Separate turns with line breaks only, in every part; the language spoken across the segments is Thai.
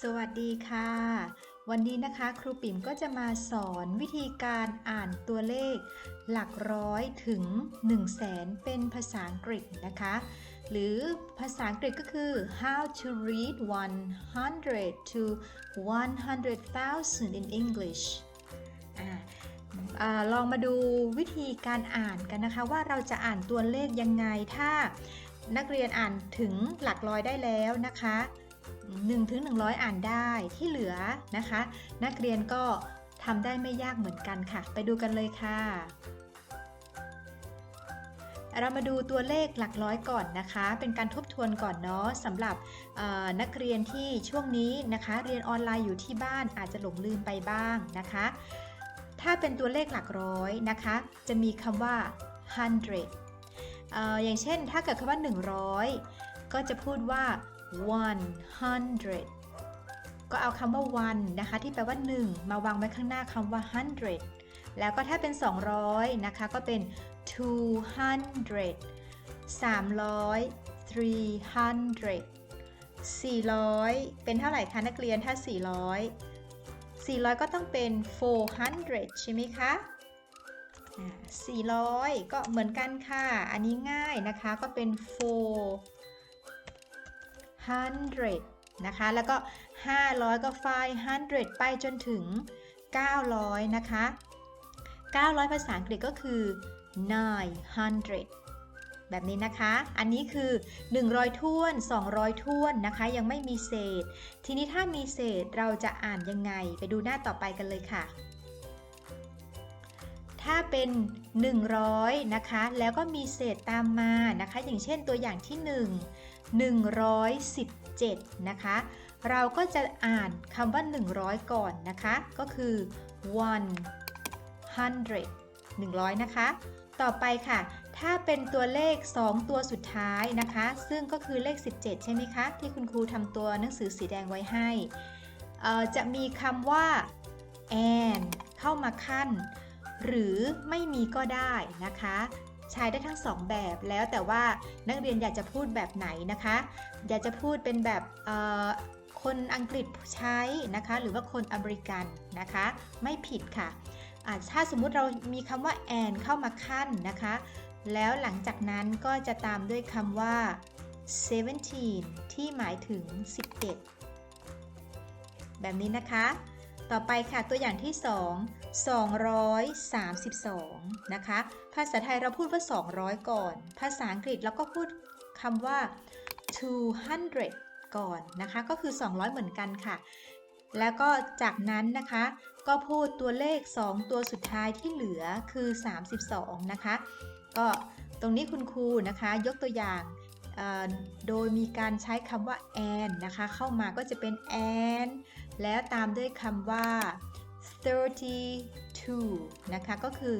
สวัสดีค่ะ วันนี้นะคะครูปิ่มก็จะมาสอนวิธีการอ่านตัวเลข หลักร้อยถึง 1 0 0 0 0แสนเป็นภาษาอังกฤษนะคะ หรือภาษาอังกฤษก็คือ how to read 100 to 100,000 in English ออลองมาดูวิธีการอ่านกันนะคะ ว่าเราจะอ่านตัวเลขยังไงถ้านักเรียนอ่านถึงหลักร้อยได้แล้วนะคะ 1ถึง100 อ่านได้ที่เหลือนะคะ นักเรียนก็ทำได้ไม่ยากเหมือนกันค่ะ ไปดูกันเลยค่ะ เรามาดูตัวเลขหลักร้อยก่อนนะคะ เป็นการทบทวนก่อนเนาะสำหรับนักเรียนที่ช่วงนี้นะคะ เรียนออนไลน์อยู่ที่บ้านอาจจะหลงลืมไปบ้างนะคะ ถ้าเป็นตัวเลขหลักร้อยนะคะ จะมีคำว่า hundred อออย่างเช่นถ้าเกิดคำว่า 100 ก็จะพูดว่า 100ก็เอาคำว่า one นะคะ ที่แปลว่า 1 มาวางไว้ข้างหน้าคำว่า hundred แล้วก็ถ้าเป็น 200 นะคะ ก็เป็น200 300 300 400 เป็นเท่าไหร่คะนักเรียนถ้า 400 400 ก็ต้องเป็น 400 ใช่ไหมคะอ่า400 ก็เหมือนกันค่ะ อันนี้ง่ายนะคะ ก็เป็น 400 นะคะ แล้วก็ 500 ก็ 500 ไปจนถึง 900 นะคะ 900 ภาษาอังกฤษก็คือ 900 แบบนี้นะคะ อันนี้คือ 100ท้วน 200ท้วนนะคะ ยังไม่มีเศษ ทีนี้ถ้ามีเศษเราจะอ่านยังไง ไปดูหน้าต่อไปกันเลยค่ะ ถ้าเป็น 100 นะคะ แล้วก็มีเศษตามมานะคะ อย่างเช่นตัวอย่างที่ 1 117 นะคะ เราก็จะอ่านคำว่า 100 ก่อนนะคะ ก็คือ100 100 นะคะ ต่อไปค่ะ ถ้าเป็นตัวเลข 2 ตัวสุดท้ายนะคะ ซึ่งก็คือเลข 17 ใช่ไหมคะ ที่คุณครูทำตัวหนังสือสีแดงไว้ให้ จะมีคำว่า and เข้ามาขั้น หรือไม่มีก็ได้นะคะ ใช้ได้ทั้งสองแบบแล้วแต่ว่านักเรียนอยากจะพูดแบบไหนนะคะ อยากจะพูดเป็นแบบคนอังกฤษใช้นะคะ หรือว่าคนอเมริกันนะคะ ไม่ผิดค่ะถ้าสมมุติเรามีคำว่า and เข้ามาขั้นนะคะ แล้วหลังจากนั้นก็จะตามด้วยคำว่า 17 ที่หมายถึง11แบบนี้นะคะ ต่อไปค่ะตัวอย่างที่ 2 232 นะคะ ภาษาไทยเราพูดว่า 200 ก่อน ภาษาอังกฤษเราก็พูดคำว่า 200 ก่อนนะคะ ก็คือ 200 เหมือนกันค่ะ แล้วก็จากนั้นนะคะ ก็พูดตัวเลข 2 ตัวสุดท้ายที่เหลือคือ 32 นะคะ ก็ตรงนี้คุณครูนะคะยกตัวอย่างโดยมีการใช้คำว่า and นะคะ เข้ามาก็จะเป็น and แล้วตามด้วยคำว่า 32 นะคะ ก็คือ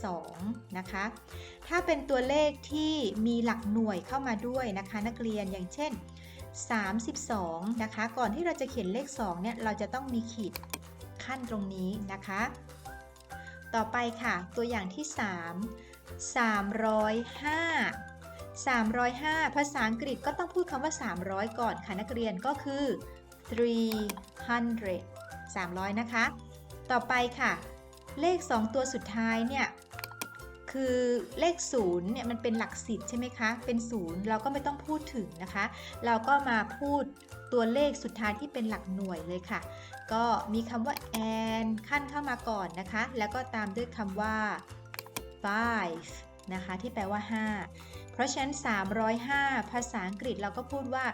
32 นะคะ ถ้าเป็นตัวเลขที่มีหลักหน่วยเข้ามาด้วยนะคะ นักเรียนอย่างเช่น 32 นะคะ ก่อนที่เราจะเขียนเลข 2 เนี่ย เราจะต้องมีขีดขั้นตรงนี้นะคะ ต่อไปค่ะ ตัวอย่างที่ 3 305 305 ภาษาอังกฤษก็ต้องพูดคำว่า 300 ก่อนค่ะนักเรียนก็คือ 300 300 นะคะ ต่อไปค่ะ เลข 2 ตัวสุดท้ายเนี่ย คือเลข0เนี่ยมันเป็นหลักสิบใช่ไหมคะ เป็น 0 เราก็ไม่ต้องพูดถึงนะคะ เราก็มาพูดตัวเลขสุดท้ายที่เป็นหลักหน่วยเลยค่ะ ก็มีคำว่า and ขั้นเข้ามาก่อนนะคะ แล้วก็ตามด้วยคำว่า five นะคะ ที่แปลว่า 5 เพราะฉะนั้น 305 ภาษาอังกฤษเราก็พูดว่า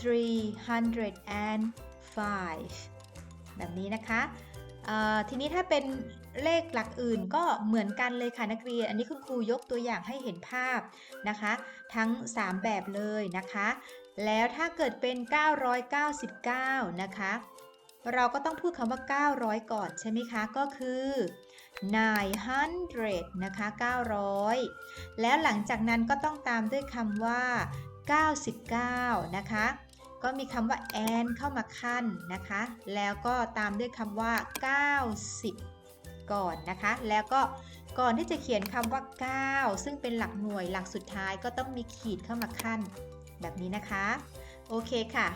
305 แบบนี้นะคะ ทีนี้ถ้าเป็นเลขหลักอื่นก็เหมือนกันเลยค่ะนักเรียน อันนี้คุณครูยกตัวอย่างให้เห็นภาพนะคะ ทั้ง 3 แบบเลยนะคะ แล้วถ้าเกิดเป็น 999 นะคะ เราก็ต้องพูดคำว่า 900 ก่อนใช่ไหมคะ ก็คือ 900 นะคะ 900 แล้วหลังจากนั้นก็ต้องตามด้วยคำว่า 99 นะคะ ก็มีคำว่า and เข้ามาขั้นนะคะ แล้วก็ตามด้วยคำว่า 90 ก่อนนะคะ แล้วก็ก่อนที่จะเขียนคำว่า 9 ซึ่งเป็นหลักหน่วยหลักสุดท้ายก็ต้องมีขีดเข้ามาขั้น แบบนี้นะคะ โอเคค่ะ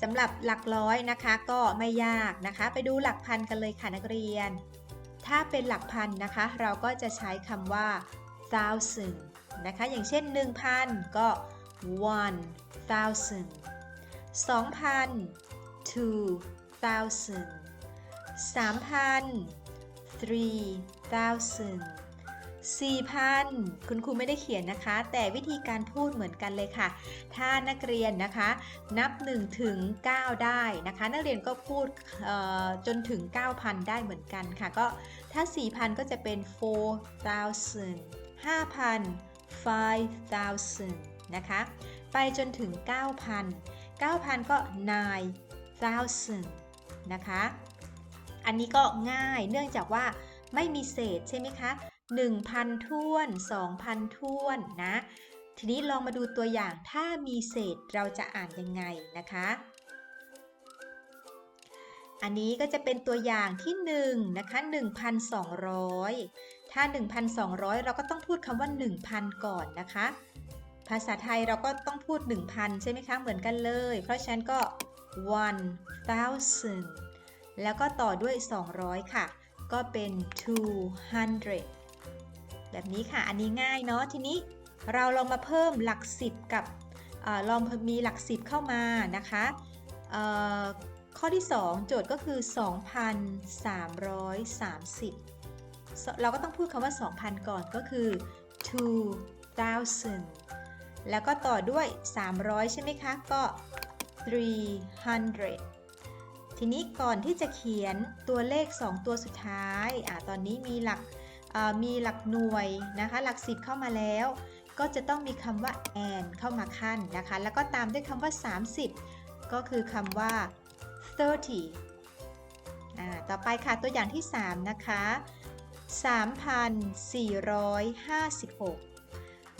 สำหรับหลักร้อยนะคะก็ไม่ยากนะคะ ไปดูหลักพันกันเลยค่ะนักเรียน ถ้าเป็นหลักพันนะคะ เราก็จะใช้คำว่า thousand นะคะ อย่างเช่น 1,000 ก็ one thousand 2,000 two thousand 3,000 three thousand 4,000 คุณครูไม่ได้เขียนนะคะ แต่วิธีการพูดเหมือนกันเลยค่ะ ถ้านักเรียนนะคะ นับ1ถึง9ได้นะคะ นักเรียนก็พูดจนถึง 9,000 ได้เหมือนกันค่ะ ก็ถ้า 4,000 ก็จะเป็น 4,000 5,000 5,000 นะคะ ไปจนถึง 9,000 9,000 ก็ 9,000นะคะ อันนี้ก็ง่ายเนื่องจากว่าไม่มีเศษใช่ไหมคะ 1,000ท้วน 2,000ท้วนนะ ทีนี้ลองมาดูตัวอย่างถ้ามีเศษเราจะอ่านยังไงนะคะ อันนี้ก็จะเป็นตัวอย่างที่1นะคะ1,200 ถ้า 1,200 เราก็ต้องพูดคำว่า 1,000 ก่อนนะคะ ภาษาไทยเราก็ต้องพูด 1,000 ใช่ไหมคะ เหมือนกันเลย เพราะฉะนั้นก็1,000แล้วก็ต่อด้วย 200 ค่ะ ก็เป็น200แบบนี้ค่ะ อันนี้ง่ายเนาะ ทีนี้เราลองมาเพิ่มหลัก10กับออลองมีหลัก10เข้ามานะคะข้อที่ 2 โจทย์ก็คือ 2,330 เราก็ต้องพูดคำว่า 2,000 ก่อนก็คือ 2,000 แล้วก็ต่อด้วย 300 ใช่ไหมคะ ก็ 300 ทีนี้ก่อนที่จะเขียนตัวเลข 2 ตัวสุดท้ายอ่าตอนนี้มีหลักมีหลักหน่วยนะคะ หลักสิบเข้ามาแล้ว ก็จะต้องมีคำว่า and เข้ามาขั้นนะคะ แล้วก็ตามด้วยคำว่า 30 ก็คือคำว่า 30ต่อไปค่ะตัวอย่างที่ 3 นะคะ 3,456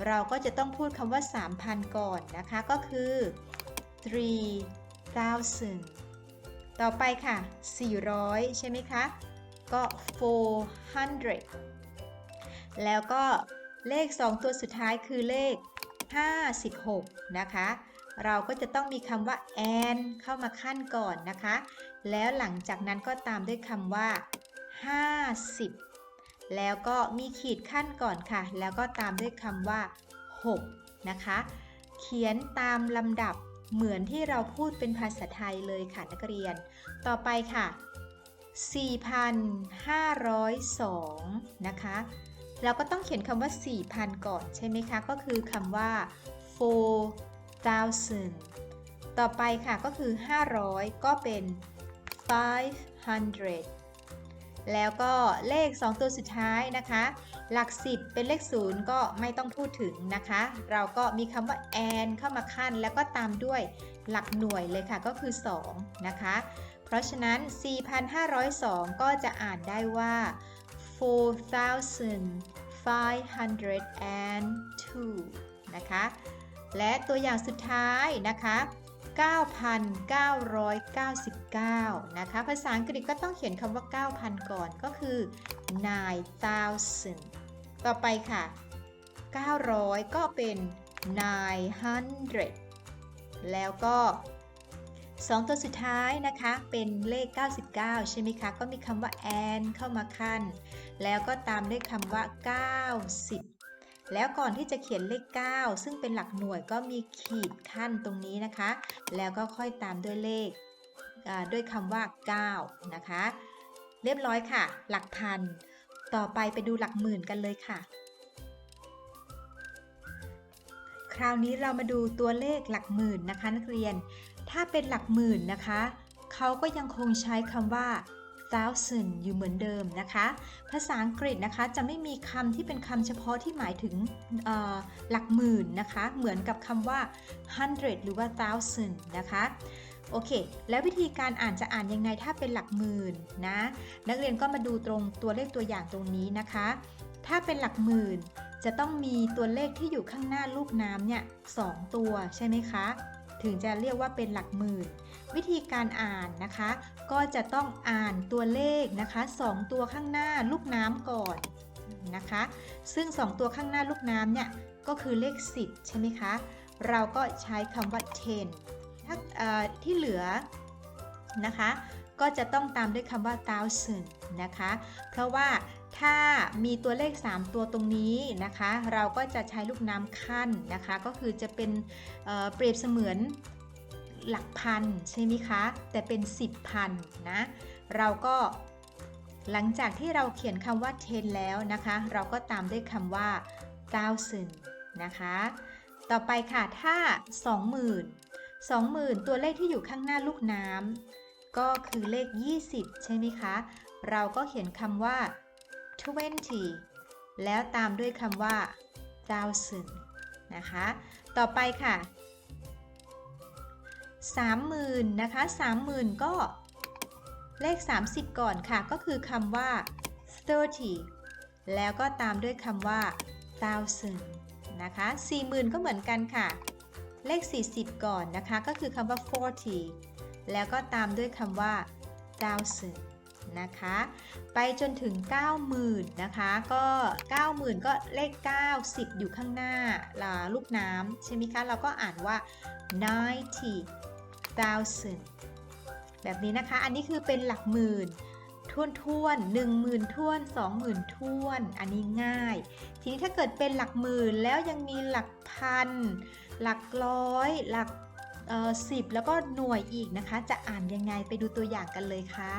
เราก็จะต้องพูดคำว่า 3,000 ก่อนนะคะ ก็คือ 3,000 ต่อไปค่ะ 400 ใช่ไหมคะ ก็ 400 แล้วก็เลข 2 ตัวสุดท้ายคือเลข 56 นะคะ เราก็จะต้องมีคำว่า and เข้ามาขั้นก่อนนะคะ แล้วหลังจากนั้นก็ตามด้วยคำว่า 50 แล้วก็มีขีดขั้นก่อนค่ะ แล้วก็ตามด้วยคำว่า 6 นะคะ เขียนตามลำดับเหมือนที่เราพูดเป็นภาษาไทยเลยค่ะนักเรียน ต่อไปค่ะ 4,502 นะคะ เราก็ต้องเขียนคำว่า 4,000 ก่อนใช่ไหมคะ ก็คือคำว่า 4,000 ต่อไปค่ะก็คือ 500 ก็เป็น 500 แล้วก็เลข 2 ตัวสุดท้ายนะคะ หลัก 10 เป็นเลข 0 ก็ไม่ต้องพูดถึงนะคะ เราก็มีคำว่า and เข้ามาขั้น แล้วก็ตามด้วยหลักหน่วยเลยค่ะก็คือ 2 นะคะ เพราะฉะนั้น 4,502 ก็จะอ่านได้ว่า 4,502 นะคะ และตัวอย่างสุดท้ายนะคะ 9,999 นะคะ ภาษาอังกฤษก็ต้องเขียนคำว่า 9,000 ก่อนก็คือ 9,000 ต่อไปค่ะ 900 ก็เป็น 900 แล้วก็ 2 ตัวสุดท้ายนะคะ เป็นเลข 99 ใช่ไหมคะ ก็มีคำว่า and เข้ามาขั้น แล้วก็ตามด้วยคำว่า 90 แล้วก่อนที่จะเขียนเลข 9 ซึ่งเป็นหลักหน่วยก็มีขีดขั้นตรงนี้นะคะ แล้วก็ค่อยตามด้วยเลขด้วยคำว่า 9 นะคะ เรียบร้อยค่ะ หลักพัน ต่อไปไปดูหลักหมื่นกันเลยค่ะ คราวนี้เรามาดูตัวเลขหลักหมื่นนะคะ นักเรียน ถ้าเป็นหลักหมื่นนะคะ เขาก็ยังคงใช้คำว่า thousand อยู่เหมือนเดิมนะคะ ภาษาอังกฤษนะคะจะไม่มีคำที่เป็นคำเฉพาะที่หมายถึงหลักหมื่นนะคะ เหมือนกับคำว่า hundred หรือว่า thousand นะคะโอเค แล้ววิธีการอ่านจะอ่านยังไงถ้าเป็นหลักหมื่นนะ นักเรียนก็มาดูตรงตัวเลขตัวอย่างตรงนี้นะคะ ถ้าเป็นหลักหมื่นจะต้องมีตัวเลขที่อยู่ข้างหน้าลูกน้ำเนี่ยสองตัวใช่ไหมคะ ถึงจะเรียกว่าเป็นหลักหมื่น วิธีการอ่านนะคะ ก็จะต้องอ่านตัวเลขนะคะ 2 ตัวข้างหน้าลูกน้ำก่อนนะคะ ซึ่ง 2 ตัวข้างหน้าลูกน้ำเนี่ยก็คือเลข 10 ใช่ไหมคะ เราก็ใช้คำว่า10ถ้าที่เหลือนะคะ ก็จะต้องตามด้วยคำว่า thousand นะคะ เพราะว่าถ้ามีตัวเลข 3 ตัวตรงนี้นะคะ เราก็จะใช้ลูกน้ำขั้นนะคะ ก็คือจะเป็นเเปรียบเสมือน หลักพันใช่ไหมคะ แต่เป็น 10พันนะ เราก็หลังจากที่เราเขียนคำว่า10แล้วนะคะ เราก็ตามด้วยคำว่า thousand นะคะ ต่อไปค่ะ ถ้า 20,000 20,000 ตัวเลขที่อยู่ข้างหน้าลูกน้ำก็คือเลข 20 ใช่ไหมคะ เราก็เขียนคำว่า20แล้วตามด้วยคำว่า thousand นะคะ ต่อไปค่ะ 30,000นะคะ30,000 ก็เลข 30 ก่อนค่ะ ก็คือคำว่า 30 แล้วก็ตามด้วยคำว่า thousand นะคะ 40,000 ก็เหมือนกันค่ะ เลข 40 ก่อนนะคะ ก็คือคำว่า40แล้วก็ตามด้วยคำว่า thousand นะคะ ไปจนถึง 90,000 นะคะ ก็ 90,000 ก็เลข90อยู่ข้างหน้าลูกน้ำใช่ไหมคะ เราก็อ่านว่า 90,000แบบนี้นะคะ อันนี้คือเป็นหลักหมื่นท่วนท่วนหนึ่งหมื่นท่วนสองหมื่นท่วน อันนี้ง่าย ทีนี้ถ้าเกิดเป็นหลักหมื่นแล้วยังมีหลักพัน หลักร้อย หลักสิบแล้วก็หน่วยอีกนะคะ จะอ่านยังไงไปดูตัวอย่างกันเลยค่ะ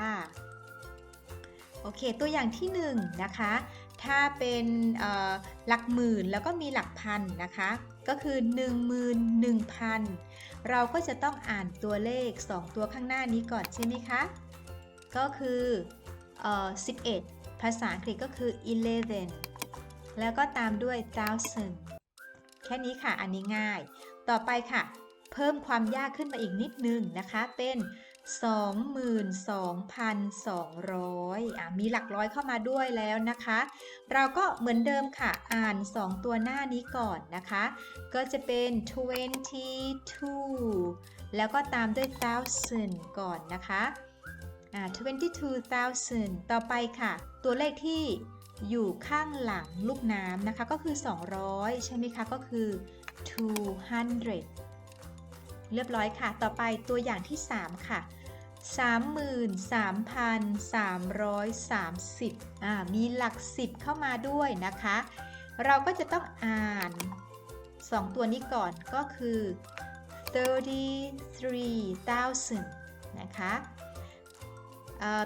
โอเค ตัวอย่างที่1นงนะคะ ถ้าเป็นหลักหมื่นแล้วก็มีหลักพันนะคะ ก็คือ 11,000 เราก็จะต้องอ่านตัวเลข 2 ตัวข้างหน้านี้ก่อนใช่ไหมคะ ก็คือเอ่อ11 ภาษาอังกฤษก็คือ eleven แล้วก็ตามด้วย thousand แค่นี้ค่ะ อันนี้ง่าย ต่อไปค่ะ เพิ่มความยากขึ้นมาอีกนิดนึงนะคะ เป็น 22,200อะมีหลักร้อยเข้ามาด้วยแล้วนะคะ เราก็เหมือนเดิมค่ะอ่าน 2 ตัวหน้านี้ก่อนนะคะ ก็จะเป็น 22 แล้วก็ตามด้วย thousand ก่อนนะคะอ่า22,000 ต่อไปค่ะ ตัวเลขที่อยู่ข้างหลังลูกน้ำนะคะ ก็คือ 200 ใช่ไหมคะ ก็คือ 200 เรียบร้อยค่ะ ต่อไปตัวอย่างที่ 3 ค่ะ 33,330อ่ามีหลัก 10 เข้ามาด้วยนะคะ เราก็จะต้องอ่าน 2 ตัวนี้ก่อนก็คือ 33,000 นะคะ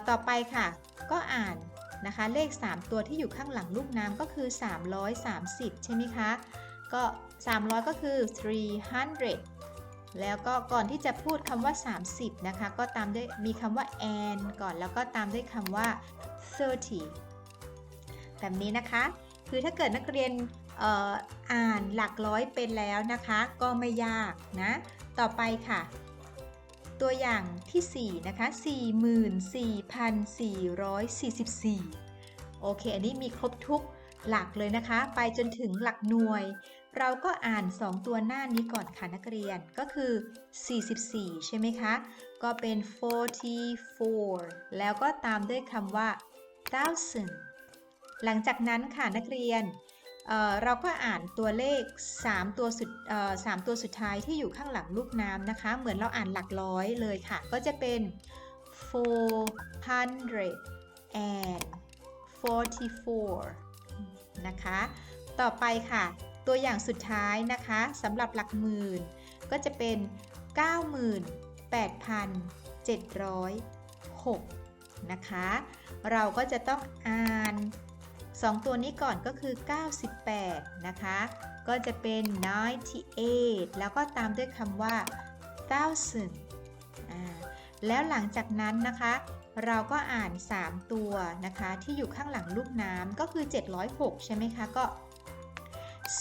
ต่อไปค่ะก็อ่านนะคะเลข 3 ตัวที่อยู่ข้างหลังลูกน้ำก็คือ 330 ใช่ไหมคะ ก็ 300 ก็คือ 300 แล้วก็ก่อนที่จะพูดคำว่า 30 นะคะ ก็ตามด้วยมีคำว่า and ก่อนแล้วก็ตามด้วยคำว่า 30 แบบนี้นะคะ คือถ้าเกิดนักเรียนอ่ออ่านหลักร้อยเป็นแล้วนะคะ ก็ไม่ยากนะ ต่อไปค่ะ ตัวอย่างที่ 4 นะคะ 44,444 โอเค อันนี้มีครบทุก หลักเลยนะคะ ไปจนถึงหลักหน่วย เราก็อ่าน 2 ตัวหน้านี้ก่อนค่ะนักเรียนก็คือ 44 ใช่ไหมคะ ก็เป็น 44 แล้วก็ตามด้วยคำว่า thousand หลังจากนั้นค่ะนักเรียนเเราก็อ่านตัวเลข 3 ตัวสุดเอ่อ3ตัวสุดท้ายที่อยู่ข้างหลังลูกน้ำนะคะ เหมือนเราอ่านหลักร้อยเลยค่ะ ก็จะเป็น 444 นะคะ ต่อไปค่ะ ตัวอย่างสุดท้ายนะคะสำหรับหลักหมื่น ก็จะเป็น 98,706 นะคะ เราก็จะต้องอ่าน 2 ตัวนี้ก่อนก็คือ 98 นะคะ ก็จะเป็น 98 แล้วก็ตามด้วยคำว่า thousand แล้วหลังจากนั้นนะคะ เราก็อ่าน 3 ตัวนะคะ ที่อยู่ข้างหลังลูกน้ำก็คือ 706 ใช่ไหมคะ ก็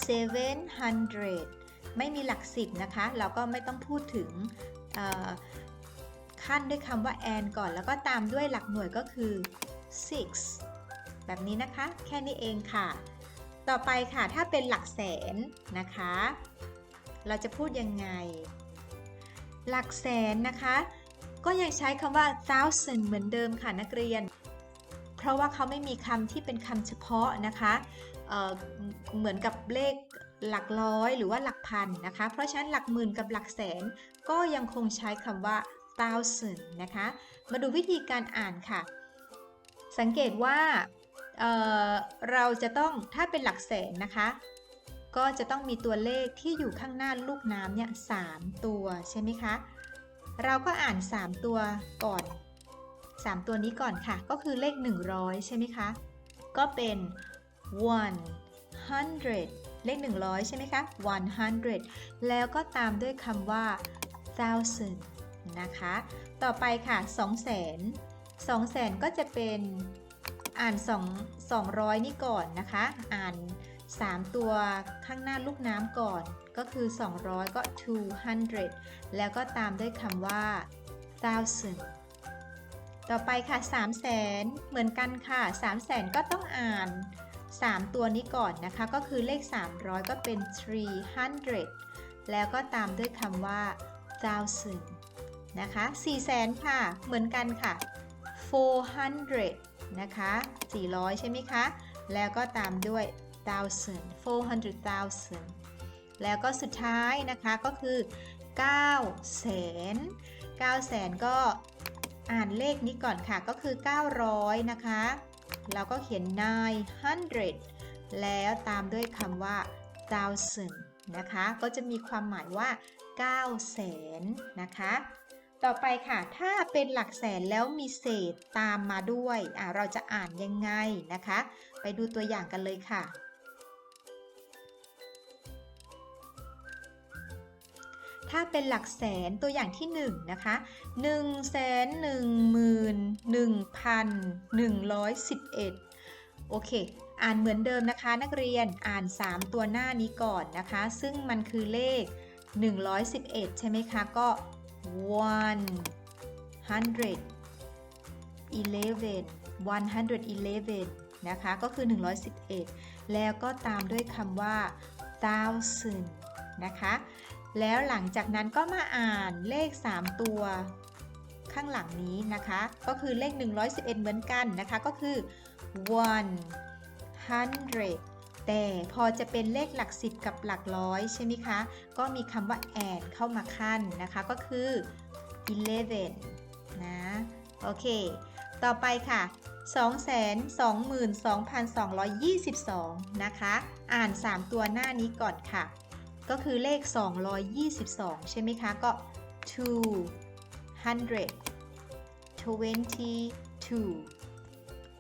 700 ไม่มีหลัก10นะคะ เราก็ไม่ต้องพูดถึงขั้นด้วยคำว่า and ก่อน แล้วก็ตามด้วยหลักหน่วยก็คือ6แบบนี้นะคะ แค่นี้เองค่ะ ต่อไปค่ะ ถ้าเป็นหลักแสนนะคะ เราจะพูดยังไง หลักแสนนะคะ ก็ยังใช้คำว่า thousand เหมือนเดิมค่ะนักเรียน เพราะว่าเขาไม่มีคำที่เป็นคำเฉพาะนะคะเเหมือนกับเลขหลักร้อยหรือว่าหลักพันนะคะ เพราะฉะนั้นหลักหมื่นกับหลักแสน ก็ยังคงใช้คำว่า thousand นะคะ มาดูวิธีการอ่านค่ะ สังเกตว่าเเราจะต้องถ้าเป็นหลักแสนนะคะ ก็จะต้องมีตัวเลขที่อยู่ข้างหน้าลูกน้ำเนี่ยสามตัวใช่ไหมคะ เราก็อ่าน 3 ตัวก่อน 3 ตัวนี้ก่อนค่ะ ก็คือเลข 100 ใช่ไหมคะ ก็เป็น one hundred เลข 100 ใช่ไหมคะ one hundred แล้วก็ตามด้วยคำว่า thousand นะคะ ต่อไปค่ะ2แสน2แสนก็จะเป็นอ่าน 2 200 นี่ก่อนนะคะ อ่าน 3 ตัวข้างหน้าลูกน้ำก่อน ก็คือ 200 ก็ 200 แล้วก็ตามด้วยคำว่า thousand ต่อไปค่ะ 3 0 0แสนเหมือนกันค่ะ 3 0 0แสนก็ต้องอ่าน 3 ตัวนี้ก่อนนะคะ ก็คือเลข 300 ก็เป็น 300 แล้วก็ตามด้วยคำว่า thousand นะคะ4 0 0แสนค่ะ เหมือนกันค่ะ 400 นะคะ 400 ใช่ไหมคะ แล้วก็ตามด้วย thousand 400,000 แล้วก็สุดท้ายนะคะก็คือ9 แสน9แสนก็อ่านเลขนี้ก่อนค่ะก็คือ 900 นะคะเราก็เขียน 900 แล้วตามด้วยคำว่า thousand นะคะ ก็จะมีความหมายว่า 9 แสนนะคะ ต่อไปค่ะ ถ้าเป็นหลักแสนแล้วมีเศษตามมาด้วย เราจะอ่านยังไงนะคะ ไปดูตัวอย่างกันเลยค่ะ ถ้าเป็นหลักแสนตัวอย่างที่1นงนะคะ1นึ่งแสนหนึ่งหมื่นหนึ่งพันหนึ่งร้อยสิบเอ็ดโอเค อ่านเหมือนเดิมนะคะ นักเรียน อ่าน 3 ตัวหน้านี้ก่อนนะคะ ซึ่งมันคือเลข 111 ใช่ไหมคะ ก็ one hundred eleven one hundred eleven นะคะ ก็คือ 111 แล้วก็ตามด้วยคำว่า thousand นะคะ แล้วหลังจากนั้นก็มาอ่านเลข 3 ตัว ข้างหลังนี้นะคะ ก็คือเลข 111 เหมือนกันนะคะ ก็คือ one hundred แต่พอจะเป็นเลขหลัก10กับหลักร้อยใช่ไหมคะ ก็มีคำว่า and เข้ามาขั้นนะคะ ก็คือ eleven นะ โอเค ต่อไปค่ะ 222,222 นะคะ อ่าน 3 ตัวหน้านี้ก่อนค่ะ ก็คือเลข 222 ใช่ไหมคะ ก็200 22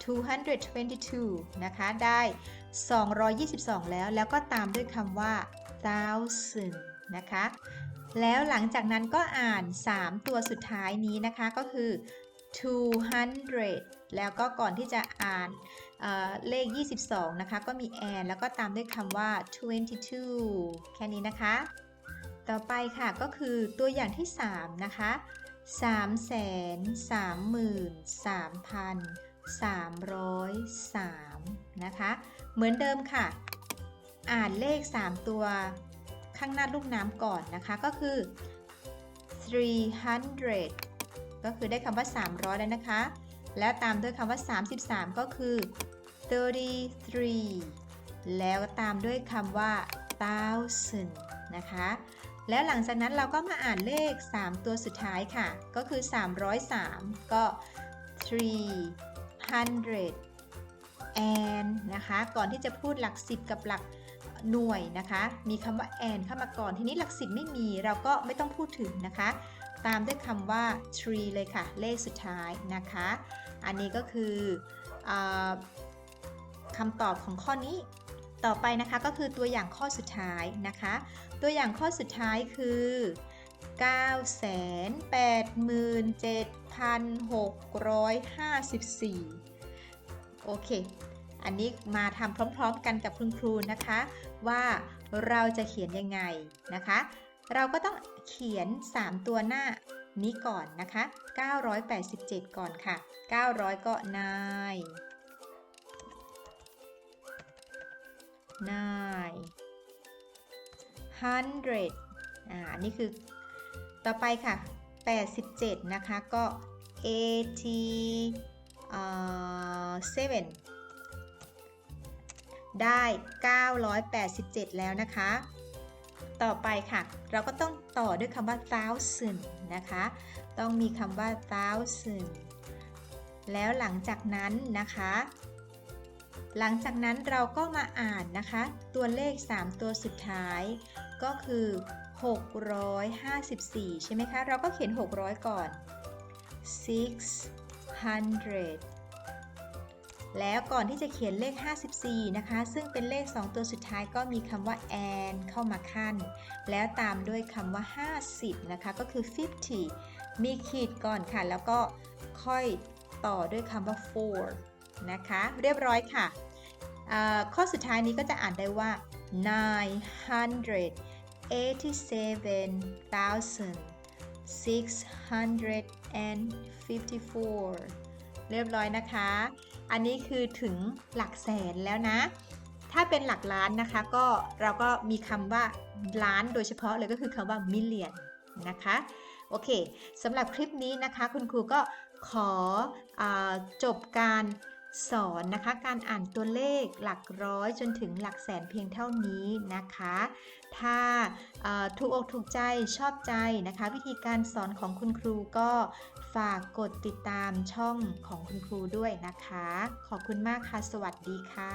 222นะคะ ได้ 222 แล้ว แล้วก็ตามด้วยคำว่า thousand นะคะ แล้วหลังจากนั้นก็อ่าน 3 ตัวสุดท้ายนี้นะคะ ก็คือ 200 แล้วก็ก่อนที่จะอ่าน เลข 22 นะคะ ก็มี and แล้วก็ตามด้วยคำว่า 22 แค่นี้นะคะ ต่อไปค่ะก็คือตัวอย่างที่ 3 นะคะ3 3 3 303 นะคะ เหมือนเดิมค่ะ อ่านเลข 3 ตัวข้างหน้าลูกน้ำก่อนนะคะ ก็คือ 300 ก็คือได้คำว่า 300 แล้วนะคะ แล้วตามด้วยคำว่า 33 ก็คือ 33 แล้วตามด้วยคำว่า thousand นะคะ แล้วหลังจากนั้นเราก็มาอ่านเลข 3 ตัวสุดท้ายค่ะ ก็คือ 303 ก็ 300 and นะคะ ก่อนที่จะพูดหลัก 10 กับหลักหน่วยนะคะ มีคำว่า and เข้ามาก่อน ทีนี้หลัก10ไม่มีเราก็ไม่ต้องพูดถึงนะคะ ตามด้วยคำว่า tree เลยค่ะ เลขสุดท้ายนะคะ อันนี้ก็คืออคำตอบของข้อนี้ ต่อไปนะคะก็คือตัวอย่างข้อสุดท้ายนะคะ ตัวอย่างข้อสุดท้ายคือ 987,654 โอเค อันนี้มาทำพร้อมๆกันกับคุณครูนะคะ ว่าเราจะเขียนยังไงนะคะ เราก็ต้องเขียน 3 ตัวหน้า นี้ก่อนนะคะ 987 ก่อนค่ะ 900 ก็นายนาย100อ่า นี่คือ ต่อไปค่ะ 87 นะคะ ก็ eighty เอ่อ seven ได้ 987 แล้วนะคะ ต่อไปค่ะ เราก็ต้องต่อด้วยคำว่า thousand นะคะ ต้องมีคำว่า thousand แล้วหลังจากนั้นนะคะ หลังจากนั้นเราก็มาอ่านนะคะ ตัวเลข 3 ตัวสุดท้าย ก็คือ 654 ใช่ไหมคะ เราก็เขียน 600 ก่อน 600 แล้วก่อนที่จะเขียนเลข 54 นะคะ ซึ่งเป็นเลข 2 ตัวสุดท้ายก็มีคำว่า and เข้ามาขั้น แล้วตามด้วยคำว่า 50 นะคะ ก็คือ 50 มีขีดก่อนค่ะ แล้วก็ค่อยต่อด้วยคำว่า for นะคะ เรียบร้อยค่ะ ข้อสุดท้ายนี้ก็จะอ่านได้ว่า 987,654 เรียบร้อยนะคะ อันนี้คือถึงหลักแสนแล้วนะ ถ้าเป็นหลักล้านนะคะ ก็เราก็มีคำว่าล้านโดยเฉพาะเลยก็คือคำว่า million นะคะโอเคสำหรับคลิปนี้นะคะ คุณครูก็ขออจบการสอนนะคะ การอ่านตัวเลขหลักร้อยจนถึงหลักแสนเพียงเท่านี้นะคะ ถ้าถูกอกถูกใจชอบใจนะคะ วิธีการสอนของคุณครูก็ ฝากกดติดตามช่องของคุณครูด้วยนะคะ ขอบคุณมากค่ะ สวัสดีค่ะ